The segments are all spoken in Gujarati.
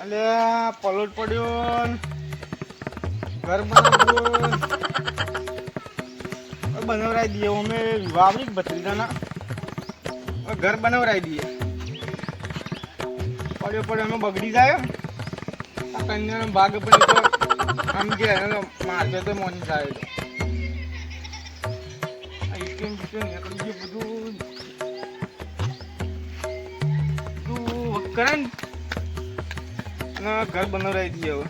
અલે, પલોટ પડ્યો ઘર બનાવ્યું બનાવરાઈ દઈએ. અમે વાવરી ભત્રીજાના? ઘર બનાવરાઈ દઈએ. પડ્યો પડ્યો. અમે બગડી જાય. આ કન્યાનો ભાગ પડી તો આમ કે મારજો તો મોની જાય. આઈસ્ક્રીમ બીસ્ક્રીમ નીકળી ગયું બધું. બધું કરે ને. અને ઘર બનાવરાઈ દઈએ હવે.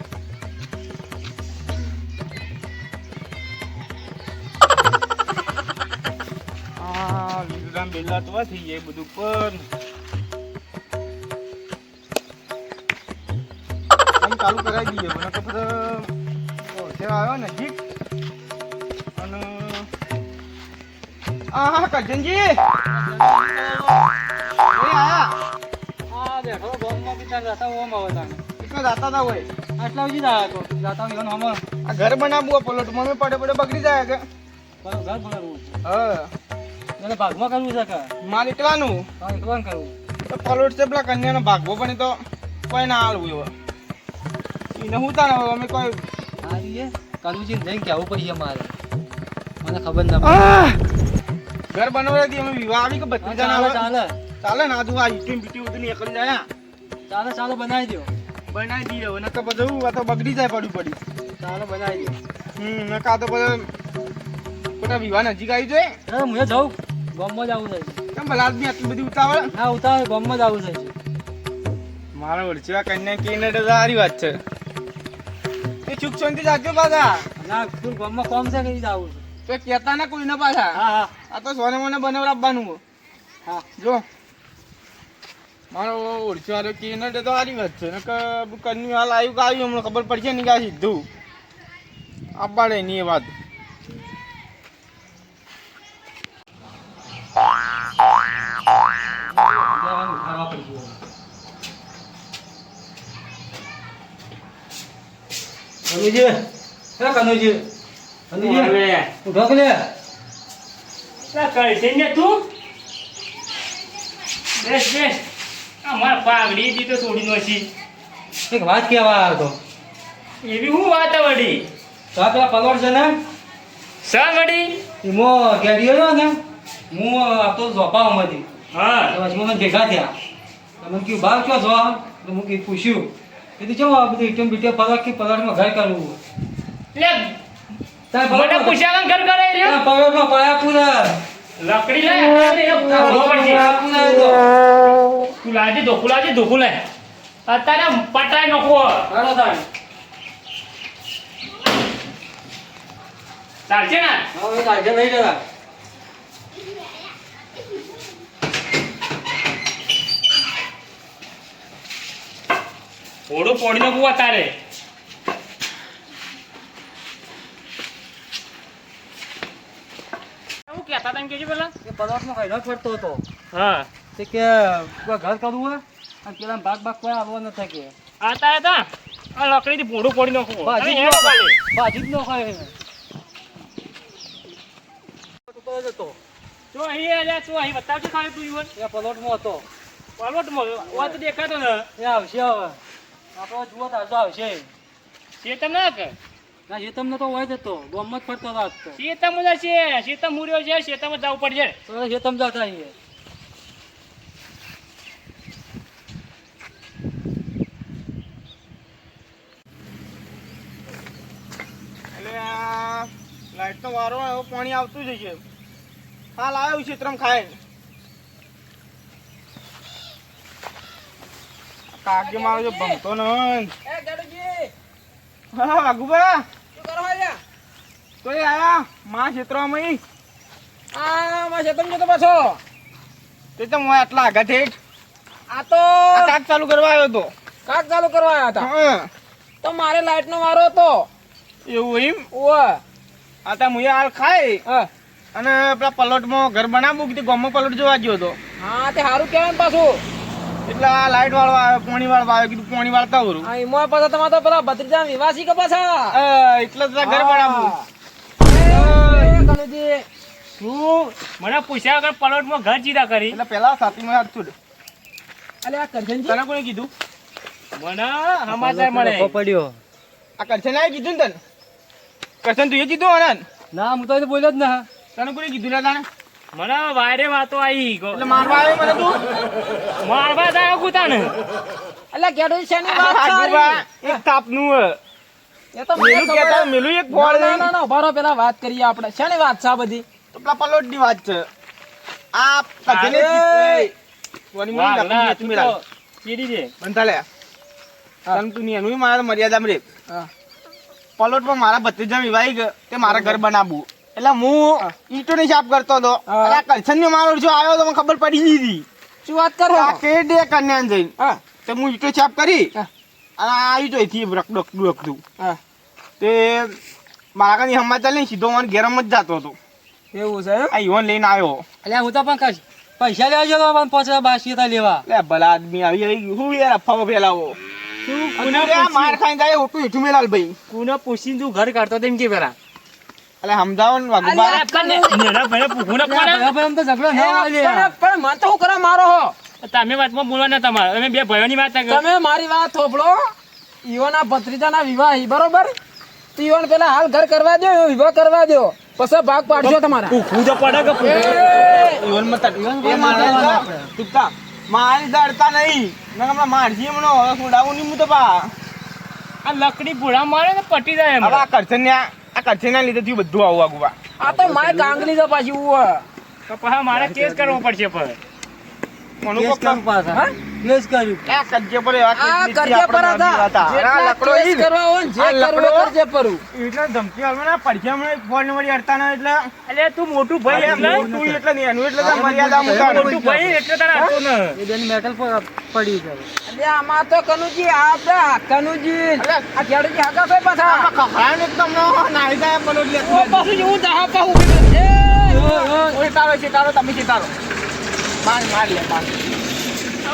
આ લીલા બેલા તો થઈ જાય બધું, પણ ચાલુ કરાવી દઈએ. મને તો પછી આવ્યો નજીક અને આ હા કરજનજી આયા. હા બેઠો ગામમાં બી ત્યાં જતા ઓમ આવે તાને. જાતા હતા હોય. આટલા સુધી આવ્યા તો. જાતા હોય એનો આ ઘર બનાવવું પલોટ મમ્મી પડે પડે બગડી જાય કે. ઘર બનાવવું. હા. ભાગમાં કરવું છે કે? માલ એકલાને. કરવું. તો પલોટ છે પેલા કન્યાનો ભાગવો પણ તો કોઈ ના હાલવું એવો. એને હું તાને અમે કોઈ આ રીએ કાનુજીને જઈને કહેવું પડશે મારે. મને ખબર ના ઘર બનાવવાથી અમે વિવાહ આવી કે હા, બત્રીસ ચાલે જણા ચાલે. ચાલે ને આજુ આ ઈટીમ બીટી બધું નીકળી જાય. ચાલે ચાલે બનાવી દો બનાવી દઈએ હવે નકર બધું આ તો બગડી જાય પડ્યું પડી. ચાલો બનાવી દઈએ. હમ નકા તો બધા ખોટા વિવાહ નજીક આવી જાય. હા હું જાઉં. ગામમાં જ આવું થાય કેમ ભલા આદમી આટલી બધી ઉતાવળ? હા ઉતાવળ ગામમાં જ આવું થાય મારા વડચીવા કન્યા કીને તો સારી વાત છે. એ ચૂક શાંતિ જાજો પાછા. ના તું ગામમાં કોમ છે કઈ જાવું તો કહેતા ના કોઈને પાછા. હા હા. આ તો સોને મને બનાવડાવવાનું હા. જો. મારો ઓળખી વાળો કહીને તો સારી વાત છે. કે કન્યું હાલ આવ્યું કે આવ્યું હમણાં ખબર પડશે ને કે સીધું. આબાડે નહીં એ વાત. કનુજી હે કનુજી? કનુજી ઉઠો કે લે? તું? બેસ બેસ. અમારા પાઘડી હતી તો છોડી નોશી. એક વાત કહેવા આવ્યો તો. એવી હું વાત વળી? તો આ પેલા પલોડ છે ને? સા વળી? એમાં રહ્યો ને હું આપતો ઝોપામાંથી હા. તો પછી મને ભેગા થયા. તો મને કીધું બાર ક્યાં જવા તો હું કીધું પૂછ્યું. કીધું ચો આ બધું ઇટમ બીટમ પલટ કે પલટમાં ઘર કરવું લે તાર મને પૂછ્યા ઘર કરે પલટમાં પાયા પૂરા. લકડી લે. અત્યારે એ ભરવો પડશે. પાયા પૂરા એ તો. તું લાજી ધોકું લાજી ધોકું લાય અત્યારે પટાઈ નખો. હાલો તાર. ચાલશે ને? હવે તારજે નહીં જરા. ઓડો પોડી નખો અત્યારે શું કહેતા હતા તમે કેજો પેલા એ પલટમાં ખાઈ ન ફરતો હતો. હા. તે કે ઘર કરવું હે અને પેલા ભાગ ભાગ કોઈ આવવા ન કે. આતા હતા. આ લકડીથી ભૂડું પોડી નાખું બાજી જ. બાજી જ ન ખાય એને. ટુકડો જ અહીં અલ્યા તું અહીં બતાવજે ખાલી તું યુવન એ પલોટમાં હતો. પલોટમાં તો દેખાતો ને. એ આવશે હવે. આપણો જુઓ તાજો આવશે. શેતમ ના કે? ના નો તો હોય જ હતો ગોમત ફરતો તો. શેતમ જ છે શેતમ મુર્યો છે શેતમ જ જવું પડશે. તો એ જતા અહીંયા લાઈટનો વારો આવ્યો પાણી આવતું જ છે હાલ આવ્યું ક્ષેત્રમ ખાય કાકી મારો જો ભમતો ન હા વાઘુબા. તો એ આયા માં ક્ષેત્રમાં પાછો. તે તો મોય આટલા આગળ ઠેઠ આ તો કાક ચાલુ કરવા આવ્યો તો. કાક ચાલુ કરવા આવ્યા હતા. તો મારે લાઇટનો વારો હતો. એવું એમ? ઓવે આ તા મુએ હાલ ખાઈ. હા. અને પેલા પલોટમાં ઘર બનાવું કીધું ગામમાં પલોટ જોવા ગયો હતો હા તે સારું કહેવાય પાછું. એટલે આ લાઈટ વાળો આવે પોણી વાળો આવે કીધું પોણી વાળતા એમાં પાછા તમારે તો પેલા ભત્રીજા વિવાસી કે પાછા? અ, એટલે ઘર કનુજી. તું મને પૂછ્યા વગર પલોટમાં ઘર ચીધા કરી. એટલે પેલા સાતીમાં હાથ છોડ અલે આ કરજનજી. તને કોણે કીધું? મને સમાચાર મળે. પડ્યો. આ કરશન આય કીધું ને તને? કરજન તું એ કીધું અનન ના હું તો બોલ્યો જ ના. તને કોણે કીધું ના તને મને વાયરે વાતો આવી એટલે મારવા આવ્યો મને તું? મારવા જાય કુતાને અલ્યા છે ને વાત સારી? એક તાપનું મેલું એક ફોડ ના, ના, ના, ઊભા પેલા વાત કરીએ આપણે. શેની વાત છે બધી? તો પેલા પલોટની વાત છે. આ કજેને કોની મને લખી તું તો ચીડી દે બંતાલે તું ની એનું મારા મર્યાદા રે. પલોટ પલોટમાં મારા ભત્રીજા વિવાહી ગયો તે મારા ઘર બનાવું એટલે હું ઈટો ની સાફ કરતો હતો. અને આ કરશન મારો જો આવ્યો તો મને ખબર પડી ગઈ શું વાત કરો? આ કે ડે કન્યા જઈને હા. તે હું ઈટો સાફ કરી. હા. અને આ ઈટો થી રખડું હા તે મારા કઈ સમાચાર લઈને સીધો મને ઘેરમ જ જતો હતો એવું છે? આ ઈવન લઈને આવ્યો અલ્યા હું તો પણ કશ પૈસા લેવા જતો પણ પચાસ બાસી હતા લેવા લે ભલા આદમી આવી આવી હું યાર અફાવો ફેલાવો તું કોને તું માર ખાઈને જાય ઓટું મેલાલ ભાઈ કોને પૂછીને તું ઘર કાઢતો તેમ કે પેલા એટલે સમજાવો ને તો ઝઘડો. પણ મને તો શું કરવા મારો હો તમે વાતમાં બોલવાના તમારે. અમે બે ભાઈઓની વાત તમે મારી વાત થોભળો ઈવોના ભત્રીજાના વિવાહ બરોબર? તો ઈવોને પેલા હાલ ઘર કરવા દો વિવાહ કરવા દો પછી ભાગ પાડજો તમારા. પૂછવું તો પડે કે ઈવન મત એ મારી દડતા નહીં. મેં હમણાં મારજી હમણો. હવે છોડાવું નહીં હું તો પા આ લકડી ભૂડા મારે ને પટી જાય એમ આ કરશન ને આ કરછન ના લીધે થયું બધું આવું વાઘુબા આ તો માય કાંગલી છે પાછી ઉવ. તો પછી મારે કેસ કરવો પડશે પણ. કેસ કોક કર્યું હા? કેસ કર્યું. આ કરજે પર આ કરજે પર હતા હતા. અને આ જેટલા લકડો ઈ કરવા હોય જે આ કરવું લકડો? એ કરજે પરું એટલે ધમકી આવે ને પડખે ફોન વળી અડતા એટલે એટલે તું મોટું ભાઈ એટલે મોટું એટલે નહીં એનું એટલે મર્યાદા મૂકવાનું. મોટું ભાઈ એટલે તારે આપતો ને એ મેટલ પડી એટલે આમાં તો કનુજી આ બધા કનુજી આ હાકા છે પાછા આમાં ખખડાને એકદમ ન નાહી જાય પલોટ લે. પાછું જેવું જહા પા એ, ઓય તારો છે તારો તમે છે તારો માર માર લે માર.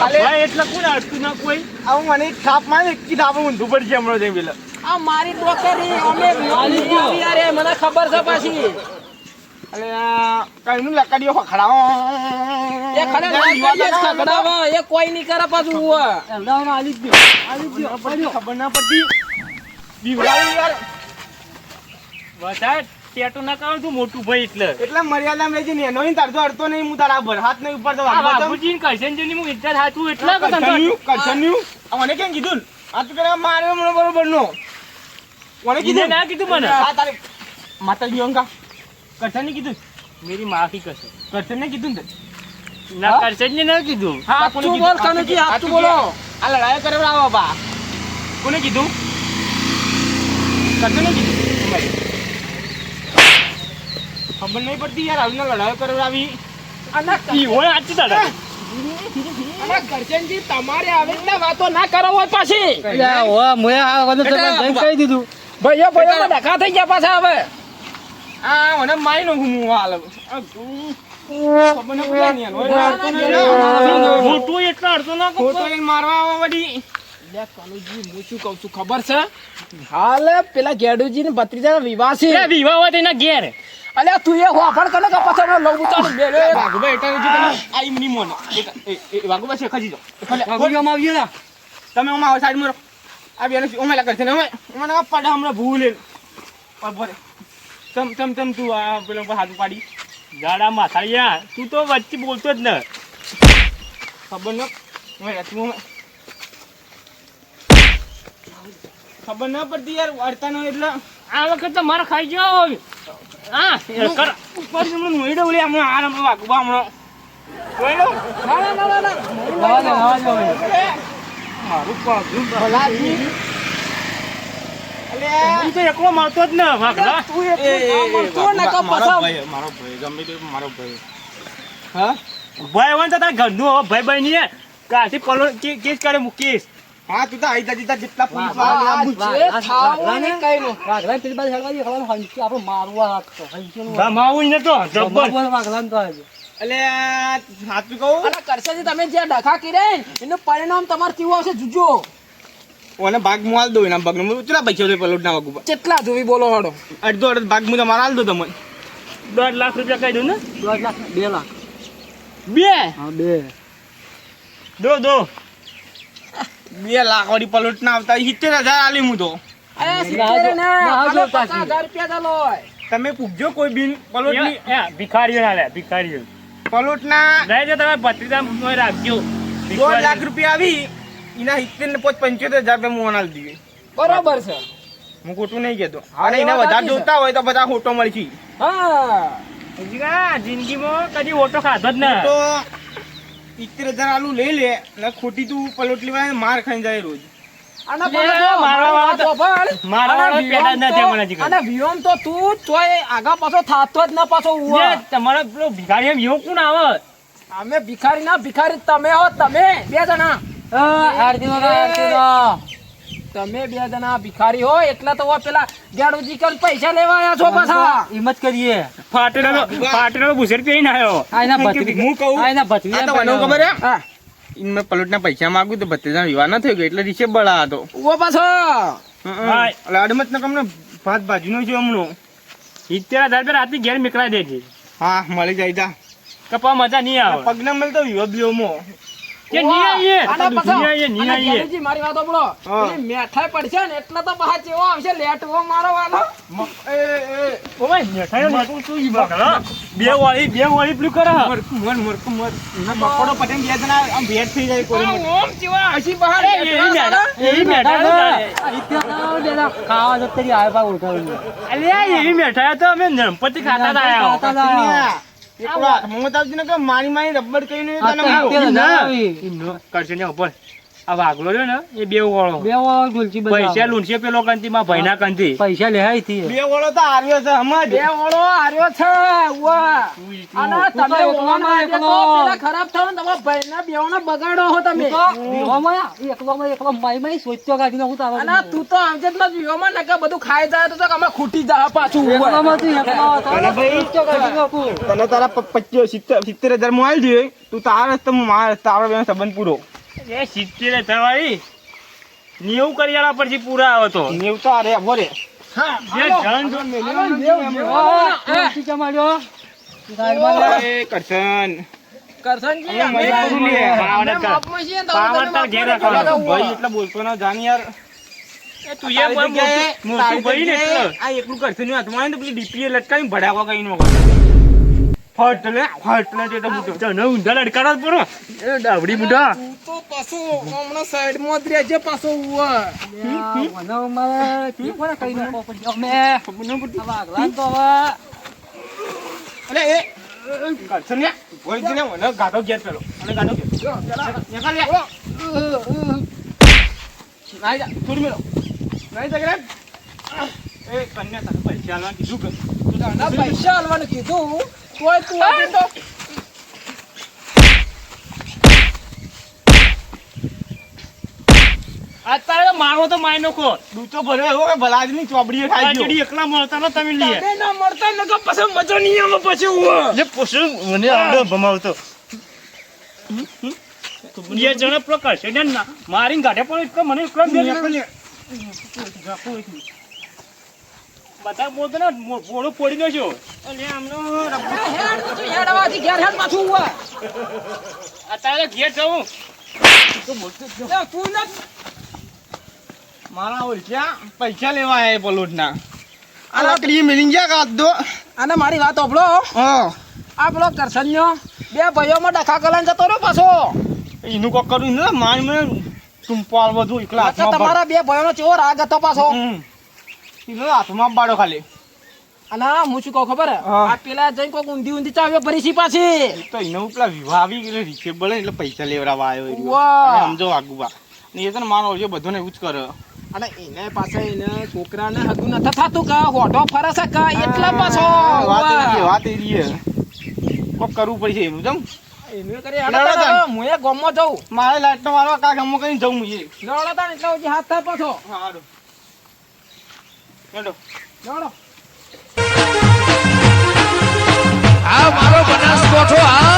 ભાઈ એટલે કોણ અડતું ના કોઈ? આવું મને થાપ મારે કી થાપ ઊંધું પડી હમણાં જઈ પેલા. આ મારી ડોકરી અમે વિવાહ મને ખબર છે પાછી. અલે કઈનું લકડીઓ ખખડાવો. એ ખરે લાકડીએ એ કોઈ નહીં કરે પાછું. આલી આલી ખબર ના પડતી બીવડાવી યાર. વધારે ટેટો ના કરો તું મોટું ભાઈ એટલે. એટલે મર્યાદામાં રહેજે ને એનો તારતો અડતો નહીં હું તારા પર હાથ નહીં ઉપર તો દઉં. બાપુજીને કરશનજીની હું ઇજ્જત હાચું એટલા કે તને કરછન્યું, કરછન્યું. મને કેમ કીધું ને? આ તો કરે મારે મને બરોબર નો. મને કીધું? ના કીધું મને? આ તારે માતાજી અંકા કરછને કીધું? મેરી માફી કરશે. કરછને કીધું ને ના હા? કરશનજી ના કીધું. હા તું બોલ, કનુજી, સાચું તું બોલો. આ લડાઈ કરાવડાવો બા કોને કીધું? કરછને કીધું. ખબર નહીં પડતી યાર આવીને લડાઈ અને હોય અને તમારે આવી વાતો ના કરો હોય પાછી. અલ્યા, ઓવા, મોએ આ વખતે તમને જઈને કહી દીધું. ભાઈઓ ભાઈઓ ડખા થઈ ગયા પાછા હવે. આ મને મારી હું હાલ. આ તું ખબર ન પડે ને યાર. ઓય, અડતો નહીં. મોટું એટલા અડધો ના કરો મારવા આવે વળી. લે, હું શું કહું છું ખબર છે? હાલ પેલા ગેડુજી ને ભત્રીજા વિવાહ છે. વિવાહ હોય તેના ઘેર. અલ્યા તું એ હોફળ કને કે પછી અમે લઉં ચાલ બે રે. વાઘુભાઈ એટલે જો આ ઈ ની મોને. એ- છે, ખજી જાઓ. ખલે, વાગુડીઓમાં આવીએ ને તમે ઓમાં આવો સાઈડ મરો આ બેને શું ઓમેલા કરશે ને ઓમે. મને પડે હમણાં ભૂલે. પર ભરે. તમ તમ તમ તું આ પેલો પર હાથ પાડી ગાડા માથાળિયા તું તો વચ્ચે બોલતો જ ન ખબર ન ઓય, તું ઓમે. ખબર ન પડતી યાર વાર્તા નો એટલે આ વખત તો મારે ખાઈ ગયો હા એ કર ઉપર હમણાં નોઈડો ઓલી હમણાં આ હમણાં વાઘુબા હમણાં નોઈડો? ના ના ના ના ના રવા દે, રવા મારું પગલું ભલાજી. અલ્યા. તું તો એકલો મારતો જ ન વાઘલા તું એ, એ, એટલું એ, કામ મળતું હોય ને કે મારો પાછા- ભાઈ, મારો ભાઈ, ગમે તે મારો ભાઈ. હા? ભાઈ હોય તો તારા ઘરનું હવે ભાઈ ભાઈ ની કાથી પલો કે- કેસ કરે મૂકીશ હા, તું તો આઈ જા, જીતા જેટલા પોલીસવાળા જે થાવું ને કઈ નું. વાઘલાને પેલી બાજુ હેડવા દે, ખબર હંચી આપણું મારવું હાથ તો. હંચીનું માવું જ નતો જબ્બર જબ્બર તો આજે. અલ્યા, સાચું કહું અને કરશનજી તમે જે ડખા કર્યા એનું પરિણામ તમારે કેવું આવશે જુજો ઓને ભાગ હું આલ દઉં એના ભાગનો હું ચલા પૈસા દે પલોટ ના વાગુ કેટલા જોવી બોલો હડો અડધો અડધ ભાગ હું તમારે આલ દઉં તમને દોઢ લાખ રૂપિયા કહી દઉં ને દોઢ લાખ, બે લાખ. બે હા, બે. દો દો બે લાખ વાળી પલોટ ના આવતા સિત્તેર હજાર આલી હું તો. તમે પૂછજો કોઈ બિન પલોટ ભિખારીઓ ના લે ભિખારીઓ. પલોટ ના લઈ જો તમે ભત્રીજા રાખજો. દોઢ લાખ રૂપિયા આવી એના સિત્તેર ને પોચ પંચોતેર હજાર રૂપિયા હું અનાલ દીધી. બરોબર છે. હું ખોટું નહીં કહેતો. હા, અને એના વધારે જોતા હોય તો બધા ખોટો મળશે હા. જિંદગીમાં કદી ઓટો ખાધો જ ના. તો સિત્તેર હજાર આલુ લઈ લે અને ખોટી તું પલોટલી વાળા માર ખાઈ જાય રોજ. ના અમે ભિખારી ના ભિખારી તમે હો તમે બે જણા. તમે બે જણા ભિખારી હો એટલે તો પેલા ગેડુજી કર પૈસા લેવા આયા છો પાછા. એમ જ કરીએ. ફાટેલો ફાટેલો ભૂસેટ પહેરીને આવ્યો આ એના ભત્રી- હું કહું આ ભતરી આ તો મને ખબર હે? હા. મેં પલોટના પૈસા માંગુ તો ભત્રીજા વિવાહ ન થયો ગયો એટલે રીસે બળા હતો. ઓ પાછો. અડમત ને કમને ભાત ભાજીનો છે હમણો. સિત્તેર હજાર રૂપિયા રાતે ઘેર નીકળાઈ દેજે. હા મળી જાય તા કપા મજા નહીં આવે. પગના મળતો વિવાહ બ્યોમો કે મારી વાતો બોલો. એ મેઠાઈ પડશે ને એટલે તો બહાર ચેવો આવશે. લેટવો મારો વાલો. એ એ ઓય, નેઠાઈનો નેઠું શું ઈ બગલા? બે વાળી બે વાળી પેલું કરે. મર મર મર મર. ના મકોડો પટેલ બે જણા આમ ભેટ થઈ જાય કોઈ ઓમ ચેવા હસી બહાર એ, મેઠા- એ ચાલે. આ બેના ખાવા જતરી આયા ભાવ ઉઠાવીને. અલ્યા, એવી મેઠા તો અમે ગણપતિ ખાતા હતા. આયા. મારી મારી રબર કઈ આ તને તો મારો. સિત્તેર હજાર ના. આવી. ઈ નો- કરશે ને ઉપર. આ વાઘલો રહ્યો ને એ બે વાળો બે ગુલચી બજાવ. પૈસા લૂંટશે પેલો કંતી માં ભાઈના કંતી પૈસા લેહાયથી બે વળો તો હાર્યો છે હમણાં બે. ઓળો હાર્યો છે ઉવા અને તમે ઓળો એકલો. ખરાબ થાવ ને તમારા બેવો બેવના બગાડો હો તમે વિહોમાં એકલોમાં એકલો માઈ માઈ સોચ્યો કાઢીને હું તારો અને તું તો આમ જ માં બેવો માં નકા બધું ખાઈ જાય તો તો અમે ખૂટી જા પાછું ઉવા. એકલોમાં તું એકલો હતો. ભાઈ સોચ્યો કાઢીને આપું. તને તારા પ- પચ્ચીસ સિત્તેર સિત્તેર હજારમાં આવી જોઈએ તું તારા રસ્તે મારા રસ્તે આપણે બેનો સંબંધ પૂરો એ સિત્તેર થવાળી નેવું કરિયાળા પરથી પૂરા આવે તો. નેવું તો અરે જણ લે. એ કરશન. બોલતો ના જાન યાર. એ તું એ પણ મોટું- મોટું ભાઈ ને એટલે. આ એકલું કરશન હાથમાં આવે ને તો પેલી ડીપીએ લટકાવી ભડાકો કઈ નો ફટ લે ફટ લે તે તો બુટો તને ઊંધા લડકારા જ પડો. ડાબડી બુઢા. તું પાછું હમણાં સાઈડમાં જ રહેજે પાછો ઉવા. મને મારે કી કોને કહી નાખવો પડ્યો? અમે આ વાઘલાને તો હવે અરે એ કરશન ને કોઈ જ ને મને ગાડો ઘેર પેલો. અને ગાડો ઘેર. નીકળ. લે નાઈ જા થોડી મેલો નાઈ જા ગ્રેબ એ કન્યા તને પૈસા આલવાનું કીધું કે. પૈસા આલવાનું કીધું. તોય તું આજે તો અત્યારે તો મારો તો માય નખો. દૂચો ભર્યો એવો કે ભલાદની ચોબડીએ ખાઈ ગયો. આજડી એકલા મળતા ન તમે લીએ. તમે ના મળતા ન તો પછી મજા નહીં આવે પછી હું. જે પૂછ્યું મને આવડે ભમાવતો. એ જણે પેલો કરશે ને મારીને ગાઢે પણ એટલો મને એટલો બધા બોલતો ને મો- મોઢું ફોડી છો અલે આમનો હેડ પાછું હેડ આવાથી ઘેર હેડ પાછું ઉવા. અત્યારે ઘેર જવું. લે, તું ના મારા ઓળખ્યા. પૈસા લેવા આયા પલોટના આ લાકડી મિલિંગ ગયા કાદ દો અને મારી વાત ઓપડો હ. આ પેલો કરશનનો. બે ભાઈઓમાં ડખા કલાન જતો રહ્યો પાછો. એનું કોક કરું ને? મારી મને ટુંપાલ બધું એકલા તમારા બે ભાઈઓનો ચેવો રાગ હતો પાછો. એનો હાથમાં બાડો ખાલી. અને હું શું કહું ખબર. આ પેલા જઈને કોક ઊંધી ઊંધી ચાવ્યો ભરી છી પાછી. તો એનો પેલા વિવાહ આવી ગયો રીચે બળે એટલે પૈસા લેવડાવવા આવ્યો સમજો આગુબા ને એ તો ને મારો છે બધાને એવું જ કરે. અને એને પાસે એને છોકરાને હગું નથી થતું કે હોઠો ફરે છે કે એટલા પાછો વાત એ. વાત એ રીએ. કોક કરવું પડશે એનું જમ એનું કરી લડો હેડો તાન. તાન. હું એ ગામમાં જાઉં મારે લાઈટ નો મારવા કા એ લડો તાન એટલે હજી હાથ થાય પાછો હારું હેડો લડો આ મારો બનાસકોઠો આ